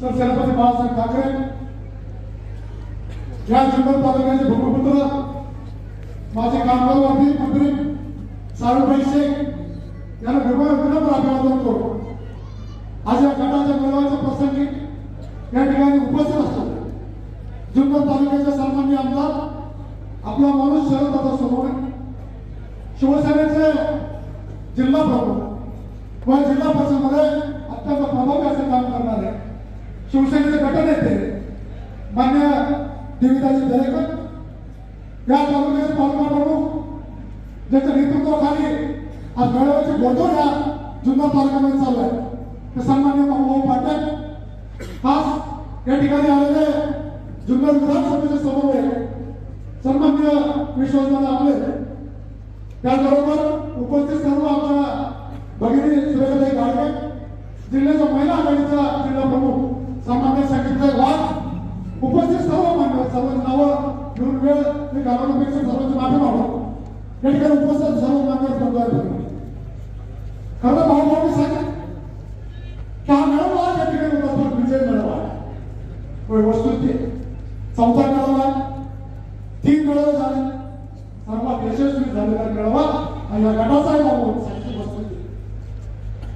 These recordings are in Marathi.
सरसेनापती बाळासाहेब ठाकरे या जुन्नर तालुक्याचे भूमिपुत्र माझे कामगारवादी मंत्री सारूबाई शेख यांना विभाग विनम्र अभिवादन करतो आज या गटाच्या मेळाव्याच्या प्रसंगी या ठिकाणी उपस्थित असतो. जुन्नर तालुक्याचे सन्मान्य आमदार आपला माणूस शरददादा सोनवणे शिवसेनेचे जिल्हा प्रमुख व जिल्हा परिषदमध्ये अत्यंत प्रभावी असे काम करणारे शिवसेनेचे गटनेते मान्य देविदाजी दरेकर या तालुक्याचे तालुका प्रमुख ज्याच्या नेतृत्वाखाली आज मेळाव्याचे गोडदोड या जुन्नर तालुक्यामध्ये चालू आहे. ते सन्मान्य भाऊ पाटील खास या ठिकाणी आलेले जुन्नर विधानसभेचे समन्वय सन्मान्य विश्वासदादा आपले त्याचबरोबर उपस्थित सर्व आमच्या भगिनी सुरेखाई गाडगे जिल्ह्याच्या महिला आघाडीचा जिल्हा प्रमुख सन्मान्य संगीतराय वाद उपस्थित सर्व मान्यवर सर्वांची नावं घेऊन वेळ मी घालवण्यापेक्षा सर्वांची माफी मागतो या ठिकाणी उपस्थित सर्व मान्यवर बंधू खरं तर भाऊ सांगा की हा मिळवला या ठिकाणी उपस्थित विजय मेळावा आहे. होय वस्तुस्थिती चौथा मेळावा तीन मिळवले झाले. सर्वात यशस्वी झालेला मिळवा आणि या गटाचा आहे बाबू सांगते वस्तुस्थिती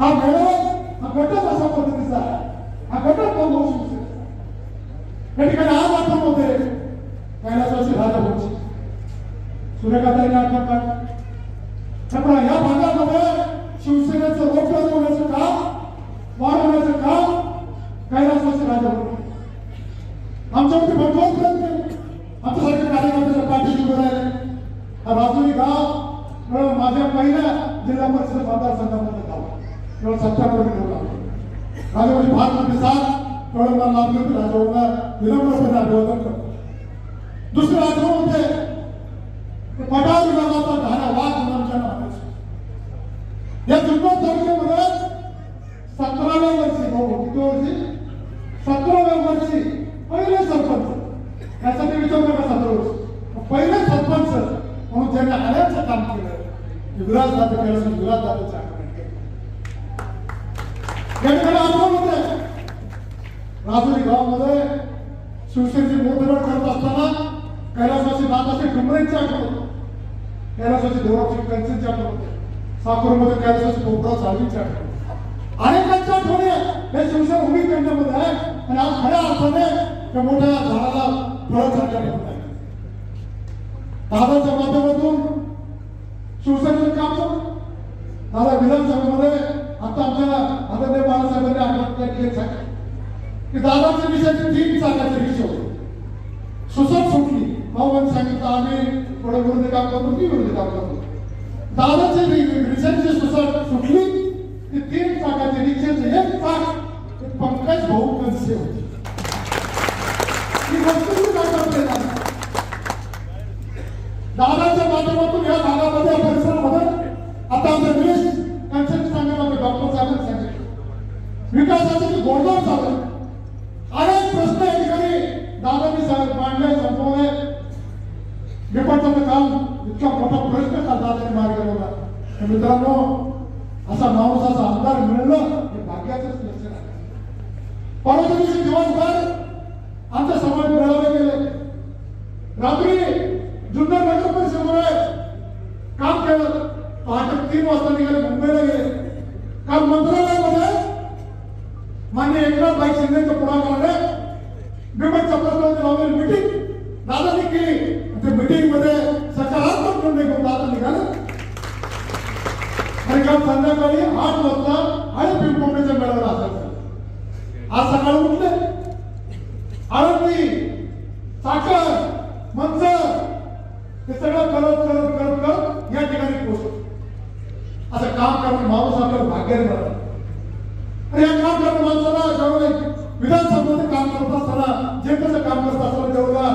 हा मेळावा हा गटच अशा पद्धतीचा आहे. हा गटच बाबू शिवसेना या ठिकाणी आज आपण होते कैलासवासी राजा भाऊची सूर्यकांतांनी आठवण काढ त्यामुळे या भागामध्ये शिवसेनेचं रोप होण्याचं काम वाढवण्याचं काम कैलासवासी राजा भाऊ आमच्यावरती भरपूर प्रयत्न केले आमच्यासारखे कार्यकर्त्याच्या पाठीशी उभे राहिले राजुरी गाव माझ्या पहिल्या जिल्हा परिषद मतदारसंघामध्ये गाव केवळ ठेवला फार प्रतिसाद केवळ मला लाभले होते राजाभाऊला विनम्रपणे अभिवादन करतो दुसरे राजभाऊ होते ते विभागाचा धारा वाघ म्हणून आमच्या नावाचे. या जुन्नर तालुक्यामध्ये सतराव्या वर्षी भाऊ किती वर्षी? सतराव्या वर्षी पहिले सरपंच. यासाठी विचार नका सतरा वर्ष. पहिले सरपंच म्हणून ज्यांनी आल्याचं काम केलं युवराज दादा केलं युवराज दादाचं आगमन केलं या ठिकाणी आंदोलन होते. राजुरी गावामध्ये शिवसेनेची मोठमोठ करत असताना कैलासवासी नाथाचे डुंबरेंची आठवण होते. कैलासवासी देवरावची कंचनची आठवण होते. साकूरमध्ये कैलासवासी कोपरा साळवीची आठवण होते. अनेकांच्या आठवणी हे शिवसेना उभी करण्यामध्ये आहे आणि आज खऱ्या अर्थाने त्या मोठ्या झाडाला फळं चालल्या आहे दादाच्या माध्यमातून शिवसेनेचं काम चालू दादा विधानसभेमध्ये आता आमच्या आदरणीय बाळासाहेबांनी आठवण केली सांगितलं की दादाच्या विषयाचे तीन चाकाचे रिक्षे होते. सुसत सुटली. भाऊबांनी सांगितलं आम्ही थोडं विरोधी काम करतो मी विरोधी काम करतो दादाचे रिक्षाची सुसट सुटली. की तीन चाकाचे रिक्षाचे एक चाक पंकज भाऊ कनसे होते. प्रश्न का दादांनी मार्ग लावला तर मित्रांनो असा माणूस असा आमदार मिळणं हे भाग्याचंच लक्षण आहे. परवा दिवशी दिवसभर आमच्या समाज मेळावे गेले. रात्री जुन्नर नगर परिषदेमुळे काम केलं. पहाटे तीन वाजता निघाले मुंबईला गेले. काल मंत्रालयामध्ये मान्य एकनाथ भाई शिंदेच्या पुढाकाराने बिमटच्या प्रश्नावरती लावलेली मिटिंग दादानी केली. ते मीटिंगमध्ये सकारात्मक निर्णय घेऊन दादा निघाले आणि काल संध्याकाळी आठ वाजता आणि पिंपोंडीच्या मेळाव्याला असायचं आज सकाळी उठले. आळंदी साखर मंच हे सगळं करत करत करत करत या ठिकाणी पोहोचलो. असं काम करून माणूस आपल्याला भाग्याने मिळालं आणि या काम करणाऱ्या माणसाला ज्यावेळेला विधानसभेचं काम करत असताना जे कसं काम करत असताना तेवढा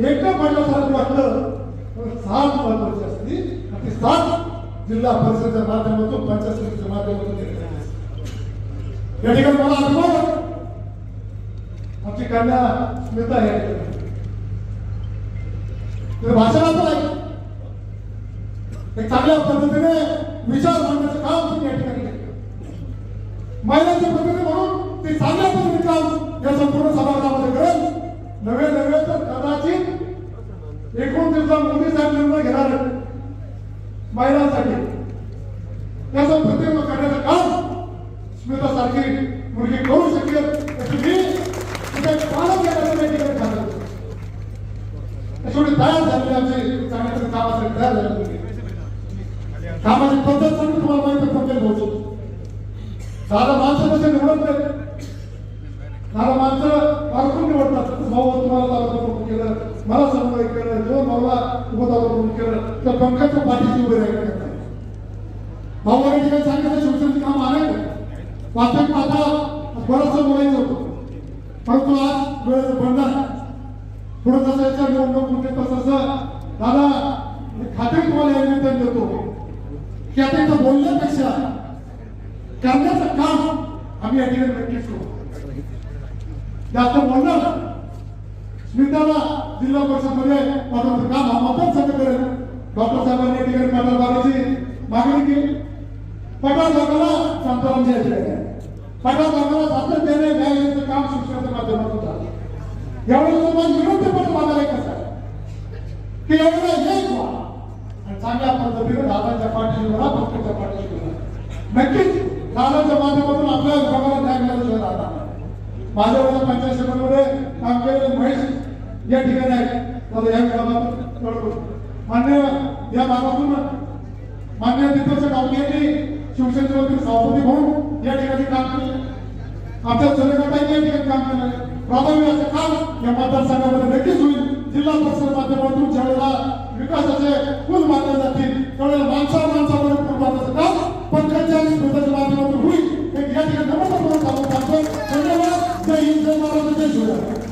एकटं पडल्यासारखं वाटलं पण सात महत्वाची असती ती सात जिल्हा परिषदेच्या माध्यमातून पंचायत समितीच्या माध्यमातून या ठिकाणी मला अनुभव आमची कन्या स्मिता आहे या ठिकाणी. भाषणाचं नाही एक चांगल्या पद्धतीने विचार मांडण्याचं काम तुम्ही या ठिकाणी महिलांच्या पद्धतीने म्हणून ते चांगल्या पद्धतीने काम या संपूर्ण समाजामध्ये करेल. नवे नवे तर कदाचित एकूण दिवसा मोदी साहेब निर्णय घेणार महिलांसाठी. त्याचं प्रतिबिंब करण्याचं काम स्मिता सारखी मुलगी करू शकेल याची मी तिथे करण्याचं या ठिकाणी झालं शेवटी तयार झालेली आमची चांगल्या कामासाठी तयार झाली कामाची पद्धत सांगून तुम्हाला माहिती पटेल पोहोचतो साधा माणसं तसे निवडत नाही साधा माणसं अडकून निवडतात भाऊ तुम्हाला तालुका प्रमुख केलं. मला समन्वय केलं. जो भाऊला उपतालुका प्रमुख केलं तर पंकजच्या पाठीशी उभे राहिलं भाऊ या ठिकाणी सांगितलं शिवसेनेचं काम आहे वास्तविक माझा बरंचसं बोलायचं होतं परंतु आज वेळेचं बंधन पुढे जसं याच्या निवडणूक होते तसं तसं दादा खाते तुम्हाला या निमित्ताने देतो की आता इथं बोलण्यापेक्षा करण्याचं काम आम्ही या ठिकाणी नक्कीच करू. जास्त बोलणार स्मिताला जिल्हा परिषदमध्ये पदाचं काम हा मतदारसंघ करेल. डॉक्टर साहेबांनी या ठिकाणी पठार बाबाची मागणी केली. पठार भागाला संतान या ठिकाणी पठार भागाला सातत्याने न्याय देण्याचं काम शिक्षणाच्या माध्यमातून झालं यावेळी माझी विरुद्ध पण मागायला कसं आहे की एवढं एक व्हा. आणि चांगल्या पद्धतीने दादाच्या पाठीशी म्हणा पक्षाच्या पाठीशी म्हणा नक्कीच दादाच्या माध्यमातून आपल्या विभागाला माझ्यावर पंचायत समितीमध्ये काम केलेले महेश या ठिकाणी आहेत. या मान्य या भागातून मान्य दीपक गावके शिवसेनेचे मंत्री सभापती म्हणून या ठिकाणी काम केले आमच्या सगळ्यांनी या ठिकाणी काम केलं प्राधान्याचं काम या मतदारसंघामध्ये नक्कीच होईल. जिल्हा परिषद माध्यमातून ज्या विकासाचे पूल मानले जातील. त्यावेळेला माणसा माणसामध्ये पूल मानण्याचं काम पंचायत आणि माध्यमातून होईल. एक या ठिकाणी नमस्कार धन्यवाद. كاين دابا راه ما دازوها